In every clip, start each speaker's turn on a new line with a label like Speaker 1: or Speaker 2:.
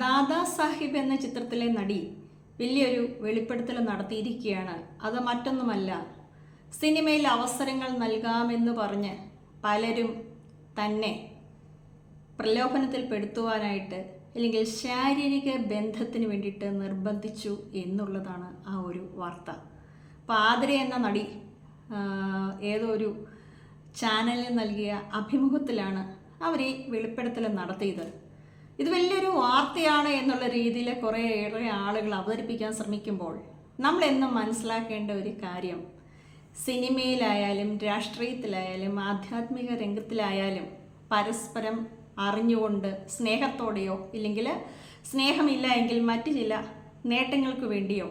Speaker 1: ദാദാ സാഹിബ് എന്ന ചിത്രത്തിലെ നടി വലിയൊരു വെളിപ്പെടുത്തൽ നടത്തിയിരിക്കുകയാണ്. അത് മറ്റൊന്നുമല്ല സിനിമയിൽ അവസരങ്ങൾ നൽകാമെന്ന് പറഞ്ഞ് പലരും തന്നെ പ്രലോഭനത്തിൽപ്പെടുത്തുവാനായിട്ട് അല്ലെങ്കിൽ ശാരീരിക ബന്ധത്തിന് വേണ്ടിയിട്ട് നിർബന്ധിച്ചു എന്നുള്ളതാണ് ആ ഒരു വാർത്ത. അപ്പോൾ എന്ന നടി ഏതോ ഒരു ചാനലിൽ നൽകിയ അഭിമുഖത്തിലാണ് അവർ ഈ വെളിപ്പെടുത്തൽ നടത്തിയത്. ഇത് വലിയൊരു വാർത്തയാണ് എന്നുള്ള രീതിയിൽ ഏറെ ആളുകൾ അവതരിപ്പിക്കാൻ ശ്രമിക്കുമ്പോൾ നമ്മൾ എന്നും മനസ്സിലാക്കേണ്ട ഒരു കാര്യം. സിനിമയിലായാലും രാഷ്ട്രീയത്തിലായാലും ആധ്യാത്മിക രംഗത്തിലായാലും പരസ്പരം അറിഞ്ഞുകൊണ്ട് സ്നേഹത്തോടെയോ ഇല്ലെങ്കിൽ സ്നേഹമില്ല എങ്കിൽ മറ്റ് ചില നേട്ടങ്ങൾക്ക് വേണ്ടിയോ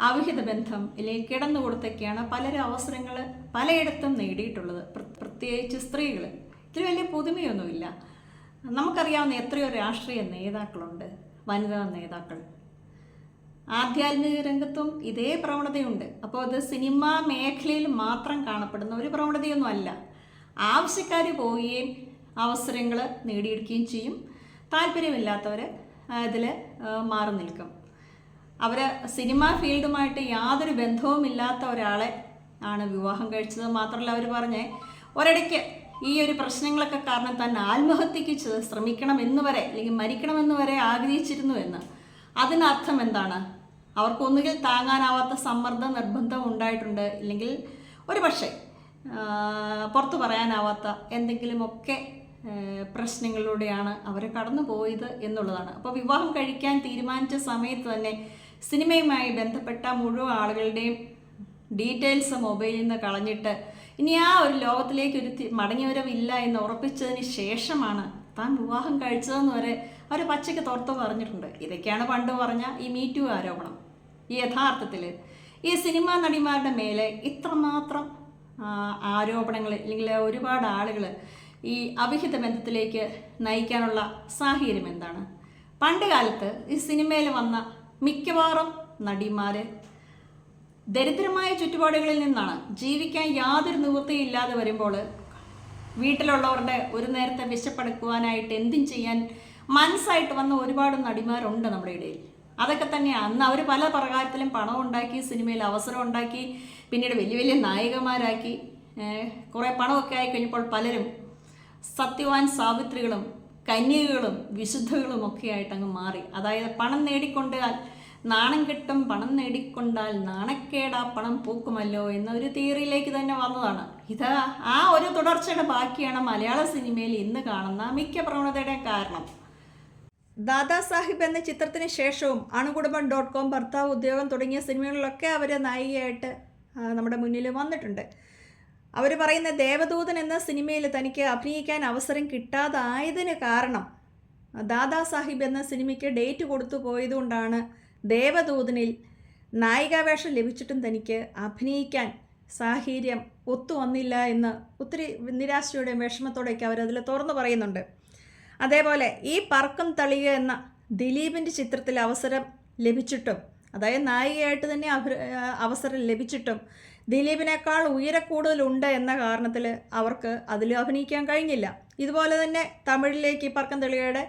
Speaker 1: അവിഹിത ബന്ധം ഇല്ലെങ്കിൽ കിടന്നു കൊടുത്തൊക്കെയാണ് പലരും അവസരങ്ങൾ പലയിടത്തും നേടിയിട്ടുള്ളത്. പ്ര- പ്രത്യേകിച്ച് സ്ത്രീകൾ ഇതിൽ വലിയ പുതുമയൊന്നുമില്ല. നമുക്കറിയാവുന്ന എത്രയോ രാഷ്ട്രീയ നേതാക്കളുണ്ട് വനിതാ നേതാക്കൾ. ആധ്യാത്മിക രംഗത്തും ഇതേ പ്രവണതയുണ്ട്. അപ്പോൾ അത് സിനിമാ മേഖലയിൽ മാത്രം കാണപ്പെടുന്ന ഒരു പ്രവണതയൊന്നും അല്ല. ആവശ്യക്കാർ പോവുകയും അവസരങ്ങൾ നേടിയെടുക്കുകയും ചെയ്യും. താല്പര്യമില്ലാത്തവർ ഇതിൽ മാറി നിൽക്കും. അവർ സിനിമാ ഫീൽഡുമായിട്ട് യാതൊരു ബന്ധവുമില്ലാത്ത ഒരാളെ ആണ് വിവാഹം കഴിച്ചത്. മാത്രമല്ല അവർ പറഞ്ഞേ ഒരിടയ്ക്ക് ഈ ഒരു പ്രശ്നങ്ങളൊക്കെ കാരണം തന്നെ ആത്മഹത്യക്ക് ശ്രമിക്കണം എന്ന് വരെ അല്ലെങ്കിൽ മരിക്കണമെന്ന് വരെ ആഗ്രഹിച്ചിരുന്നു എന്ന്. അതിനർത്ഥം എന്താണ്? അവർക്ക് ഒന്നുകിൽ താങ്ങാനാവാത്ത സമ്മർദ്ദം നിർബന്ധം ഉണ്ടായിട്ടുണ്ട് ഇല്ലെങ്കിൽ ഒരു പക്ഷേ പുറത്തു പറയാനാവാത്ത എന്തെങ്കിലുമൊക്കെ പ്രശ്നങ്ങളിലൂടെയാണ് അവർ കടന്നു പോയത് എന്നുള്ളതാണ്. അപ്പോൾ വിവാഹം കഴിക്കാൻ തീരുമാനിച്ച സമയത്ത് തന്നെ സിനിമയുമായി ബന്ധപ്പെട്ട മുഴുവൻ ആളുകളുടെയും ഡീറ്റെയിൽസ് മൊബൈലിൽ നിന്ന് കളഞ്ഞിട്ട് ഇനി ആ ഒരു ലോകത്തിലേക്ക് ഒരു മടങ്ങിയവരവില്ല എന്ന് ഉറപ്പിച്ചതിന് ശേഷമാണ് താൻ വിവാഹം കഴിച്ചതെന്ന് വരെ അവർ പച്ചയ്ക്ക് തുറത്ത് പറഞ്ഞിട്ടുണ്ട് ഇതൊക്കെയാണ് പണ്ട് പറഞ്ഞ ഈ മീറ്റു ആരോപണം. ഈ യഥാർത്ഥത്തിൽ ഈ സിനിമാ നടിമാരുടെ മേലെ ഇത്രമാത്രം ആരോപണങ്ങൾ അല്ലെങ്കിൽ ഒരുപാട് ആളുകൾ ഈ അവിഹിത ബന്ധത്തിലേക്ക് നയിക്കാനുള്ള സാഹചര്യം എന്താണ്? പണ്ട് കാലത്ത് ഈ സിനിമയിൽ വന്ന മിക്കവാറും നടിമാർ ദരിദ്രമായ ചുറ്റുപാടുകളിൽ നിന്നാണ് ജീവിക്കാൻ യാതൊരു നിവൃത്തി ഇല്ലാതെ വരുമ്പോൾ വീട്ടിലുള്ളവരുടെ ഒരു നേരത്തെ വിശപ്പടക്കുവാനായിട്ട് എന്തും ചെയ്യാൻ മനസ്സായിട്ട് വന്ന ഒരുപാട് നടിമാരുണ്ട് നമ്മുടെ ഇടയിൽ. അതൊക്കെ തന്നെയാണ് അന്ന് അവർ പല പ്രകാരത്തിലും പണം ഉണ്ടാക്കി സിനിമയിൽ അവസരം ഉണ്ടാക്കി പിന്നീട് വലിയ വലിയ നായികമാരാക്കി കുറേ പണമൊക്കെ ആയി കഴിഞ്ഞപ്പോൾ പലരും സത്യവാൻ സാവിത്രികളും കന്യകകളും വിശുദ്ധകളും ഒക്കെ ആയിട്ട് അങ്ങ് മാറി. അതായത് പണം നേടിക്കൊണ്ടാൽ നാണം കിട്ടും പണം നേടിക്കൊണ്ടാൽ നാണക്കേടാ പണം പൂക്കുമല്ലോ എന്നൊരു തിയറിയിലേക്ക് തന്നെ വന്നതാണ്. ഇത് ആ ഒരു തുടർച്ചയുടെ ബാക്കിയാണ് മലയാള സിനിമയിൽ ഇന്ന് കാണുന്ന മിക്ക പ്രവണതയുടെയും കാരണം. ദാദാ സാഹിബ് എന്ന ചിത്രത്തിന് ശേഷവും അണുകുടുംബം ഡോട്ട് കോം ഭർത്താവ് ഉദ്യോഗം തുടങ്ങിയ സിനിമകളിലൊക്കെ അവർ നായികയായിട്ട് നമ്മുടെ മുന്നിൽ വന്നിട്ടുണ്ട്. അവർ പറയുന്ന ദേവദൂതൻ എന്ന സിനിമയിൽ തനിക്ക് അഭിനയിക്കാൻ അവസരം കിട്ടാതായതിന് കാരണം ദാദാ സാഹിബ് എന്ന സിനിമയ്ക്ക് ഡേറ്റ് കൊടുത്തു പോയതുകൊണ്ടാണ് ദേവദൂതനിൽ നായികാവേഷം ലഭിച്ചിട്ടും തനിക്ക് അഭിനയിക്കാൻ സാഹചര്യം ഒത്തു വന്നില്ല എന്ന് ഒത്തിരി നിരാശയുടെയും വിഷമത്തോടെയൊക്കെ അവരതിൽ തുറന്നു പറയുന്നുണ്ട്. അതേപോലെ ഈ പറക്കം തളിയ എന്ന ദിലീപിന്റെ ചിത്രത്തിൽ അവസരം ലഭിച്ചിട്ടും അതായത് നായികയായിട്ട് തന്നെ അവസരം ലഭിച്ചിട്ടും ദിലീപിനേക്കാൾ ഉയരക്കൂടുതലുണ്ട് എന്ന കാരണത്തിൽ അവർക്ക് അതിൽ അഭിനയിക്കാൻ കഴിഞ്ഞില്ല. ഇതുപോലെ തന്നെ തമിഴിലേക്ക് ഈ പറക്കം തളിയയുടെ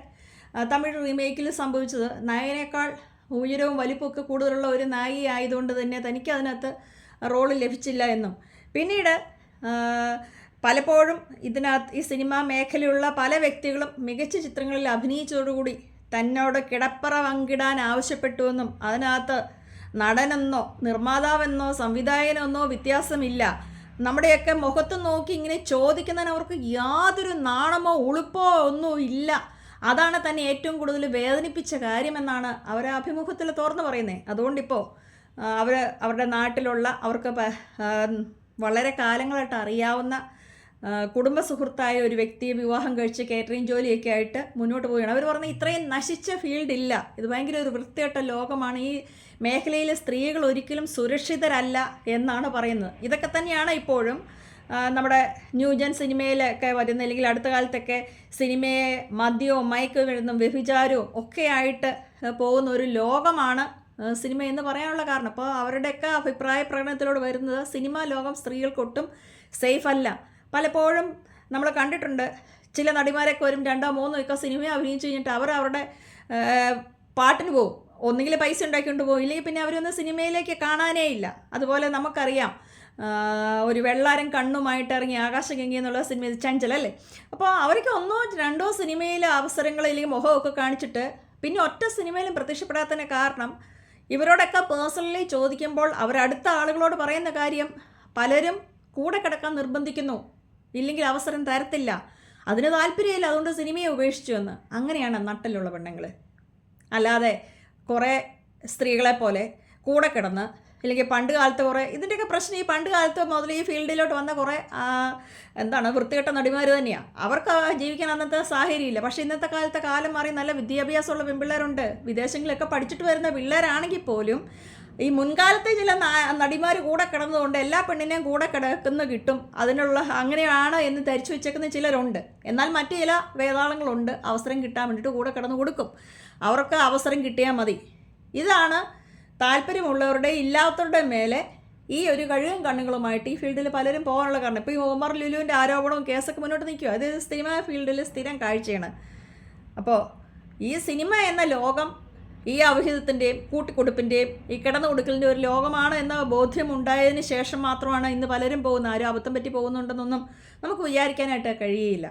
Speaker 1: തമിഴ് റീമേക്കിൽ സംഭവിച്ചത് നായകനേക്കാൾ ഉയരവും വലിപ്പമൊക്കെ കൂടുതലുള്ള ഒരു നായി ആയതുകൊണ്ട് തന്നെ തനിക്ക് അതിനകത്ത് റോൾ ലഭിച്ചില്ല എന്നും. പിന്നീട് പലപ്പോഴും ഇതിനകത്ത് ഈ സിനിമാ മേഖലയുള്ള പല വ്യക്തികളും മികച്ച ചിത്രങ്ങളിൽ അഭിനയിച്ചതോടുകൂടി തന്നോട് കിടപ്പറ പങ്കിടാൻ ആവശ്യപ്പെട്ടുവെന്നും അതിനകത്ത് നടനെന്നോ നിർമ്മാതാവെന്നോ സംവിധായകനെന്നോ വ്യത്യാസമില്ല. നമ്മുടെയൊക്കെ മുഖത്ത് നോക്കി ഇങ്ങനെ ചോദിക്കുന്നതിന് അവർക്ക് യാതൊരു നാണമോ ഉളുപ്പോ ഒന്നും ഇല്ല. അതാണ് തന്നെ ഏറ്റവും കൂടുതൽ വേദനിപ്പിച്ച കാര്യമെന്നാണ് അവർ അഭിമുഖത്തിൽ തുറന്നു പറയുന്നത് അതുകൊണ്ടിപ്പോൾ അവർ അവരുടെ നാട്ടിലുള്ള അവർക്ക് വളരെ കാലങ്ങളായിട്ട് അറിയാവുന്ന കുടുംബ സുഹൃത്തായ ഒരു വ്യക്തിയെ വിവാഹം കഴിച്ച് കേറ്ററിംഗ് ജോലിയൊക്കെ ആയിട്ട് മുന്നോട്ട് പോവുകയാണ്. അവർ പറഞ്ഞ ഇത്രയും നശിച്ച ഫീൽഡ് ഇല്ല. ഇത് ഭയങ്കര ഒരു വൃത്തികെട്ട ലോകമാണ്. ഈ മേഖലയിലെ സ്ത്രീകൾ ഒരിക്കലും സുരക്ഷിതരല്ല എന്നാണ് പറയുന്നത്. ഇതൊക്കെ തന്നെയാണ് ഇപ്പോഴും നമ്മുടെ ന്യൂജൻ സിനിമയിലൊക്കെ വരുന്ന അല്ലെങ്കിൽ അടുത്ത കാലത്തൊക്കെ സിനിമയെ മദ്യവും മയക്കുമരുന്നും വ്യഭിചാരവും ഒക്കെ ആയിട്ട് പോകുന്ന ഒരു ലോകമാണ് സിനിമ എന്ന് പറയാനുള്ള കാരണം. അപ്പോൾ അവരുടെയൊക്കെ അഭിപ്രായ പ്രകടനത്തിലൂടെ വരുന്നത് സിനിമാ ലോകം സ്ത്രീകൾക്കൊട്ടും സേഫ് അല്ല. പലപ്പോഴും നമ്മൾ കണ്ടിട്ടുണ്ട് ചില നടിമാരൊക്കെ വരും രണ്ടോ മൂന്നോ ഒക്കെ സിനിമ അഭിനയിച്ച് കഴിഞ്ഞിട്ട് അവർ അവരുടെ പാട്ടിന് പോകും. ഒന്നുകിൽ പൈസ ഉണ്ടാക്കിക്കൊണ്ട് പോകും ഇല്ലെങ്കിൽ പിന്നെ അവരൊന്നും സിനിമയിലേക്ക് കാണാനേ ഇല്ല. അതുപോലെ നമുക്കറിയാം ഒരു വെള്ളാരം കണ്ണുമായിട്ട് ഇറങ്ങി ആകാശഗംഗ എന്നുള്ള സിനിമ ചഞ്ചൽ അല്ലേ? അപ്പോൾ അവർക്ക് ഒന്നോ രണ്ടോ സിനിമയിലെ അവസരങ്ങൾ അല്ലെങ്കിൽ മുഖമൊക്കെ കാണിച്ചിട്ട് പിന്നെ ഒറ്റ സിനിമയിലും പ്രത്യക്ഷപ്പെടാത്തതിന് കാരണം ഇവരോടൊക്കെ പേഴ്സണലി ചോദിക്കുമ്പോൾ അവരടുത്ത ആളുകളോട് പറയുന്ന കാര്യം പലരും കൂടെ കിടക്കാൻ നിർബന്ധിക്കുന്നു. ഇല്ലെങ്കിൽ അവസരം തരത്തില്ല. അതിന് താല്പര്യമില്ല. അതുകൊണ്ട് സിനിമയെ ഉപേക്ഷിച്ചു എന്ന്. അങ്ങനെയാണ് നട്ടലുള്ള പെണ്ണുങ്ങൾ അല്ലാതെ കുറേ സ്ത്രീകളെ പോലെ കൂടെ കിടന്ന് അല്ലെങ്കിൽ പണ്ട് കാലത്ത് കുറേ ഇതിന്റെയൊക്കെ പ്രശ്നം ഈ പണ്ട് കാലത്ത് മുതൽ ഈ ഫീൽഡിലോട്ട് വന്ന കുറേ എന്താണ് വൃത്തികെട്ട നടിമാർ തന്നെയാണ് അവർക്ക് ജീവിക്കാൻ അന്നത്തെ സാഹചര്യമില്ല. പക്ഷേ ഇന്നത്തെ കാലത്തെ കാലം മാറി നല്ല വിദ്യാഭ്യാസമുള്ള പെൺപിള്ളേരുണ്ട്. വിദേശങ്ങളിലൊക്കെ പഠിച്ചിട്ട് വരുന്ന പിള്ളേരാണെങ്കിൽ പോലും ഈ മുൻകാലത്തെ ചില നടിമാർ കൂടെ കിടന്നതുകൊണ്ട് എല്ലാ പെണ്ണിനെയും കൂടെ കിടക്കുന്ന കിട്ടും. അതിനുള്ള അങ്ങനെയാണ് എന്ന് ധരിച്ചു വെച്ചേക്കുന്ന ചിലരുണ്ട്. എന്നാൽ മറ്റു ചില വേതാളങ്ങളുണ്ട് അവസരം കിട്ടാൻ വേണ്ടിയിട്ട് കൂടെ കിടന്ന് കൊടുക്കും. അവർക്ക് അവസരം കിട്ടിയാൽ മതി. ഇതാണ് താല്പര്യമുള്ളവരുടെ ഇല്ലാത്തവരുടെ മേലെ ഈ ഒരു കഴിവും കണ്ണുകളുമായിട്ട് ഈ ഫീൽഡിൽ പലരും പോകാനുള്ള കാരണം. ഇപ്പോൾ ഈ ഉമർ ലുലുവിന്റെ ആരോപണവും കേസൊക്കെ മുന്നോട്ട് നിൽക്കുക അത് സിനിമ ഫീൽഡിൽ സ്ഥിരം കാഴ്ചയാണ്. അപ്പോൾ ഈ സിനിമ എന്ന ലോകം ഈ അവിഹിതത്തിന്റെയും കൂട്ടിക്കൊടുപ്പിന്റെയും ഈ കിടന്നു കൊടുക്കലിന്റെ ഒരു ലോകമാണ് എന്ന ബോധ്യം ഉണ്ടായതിന് ശേഷം മാത്രമാണ് ഇന്ന് പലരും പോകുന്ന ആരും അബദ്ധം പറ്റി പോകുന്നുണ്ടെന്നൊന്നും നമുക്ക് വിചാരിക്കാനായിട്ട് കഴിയില്ല.